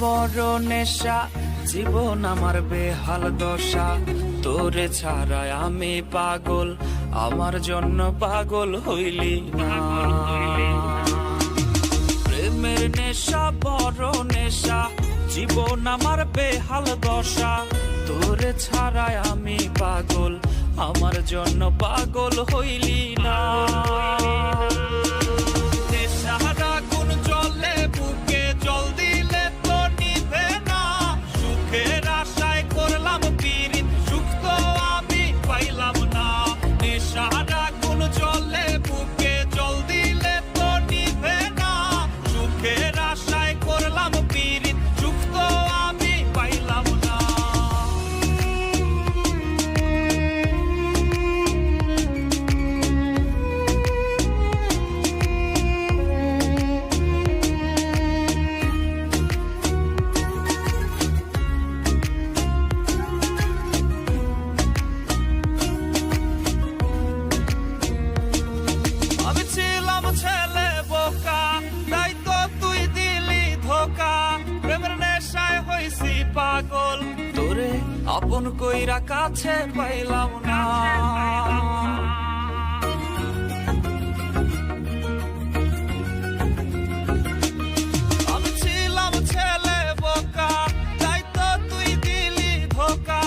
বড় নেশা। জীবন আমার বেহাল দশা। তোরে ছাড়াই আমি পাগল, আমার জন্য পাগল হইলি প্রেমের নেশা, বড় নেশা। জীবন আমার বেহাল দশা। তোরে ছাড়াই আমি পাগল, আমার জন্য পাগল হইলি না। আপন কইরা কাছে পাইলাম না। ছিলাম ছেলে বোকা, তাই তো তুই দিলি ধোকা।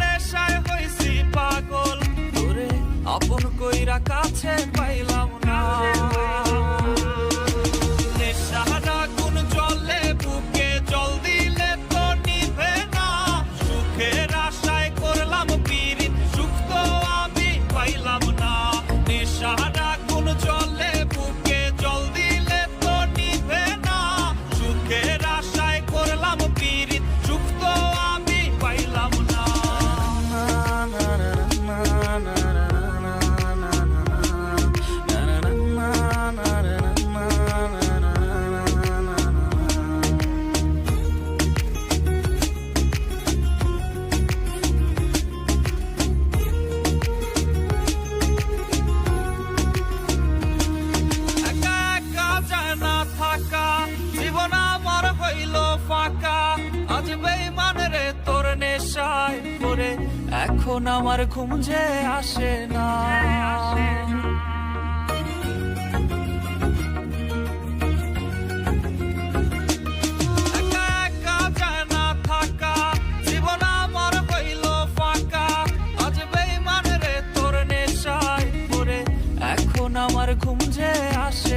নেশায় পাগল আপন কাছে পাইলাম নেশার কোন জ্বলে ফাঁকা। আজ বেইমান রে, তোর নেশায় পরে এখন আমার ঘুম যে আসে না। আমার ঘুম যে আসে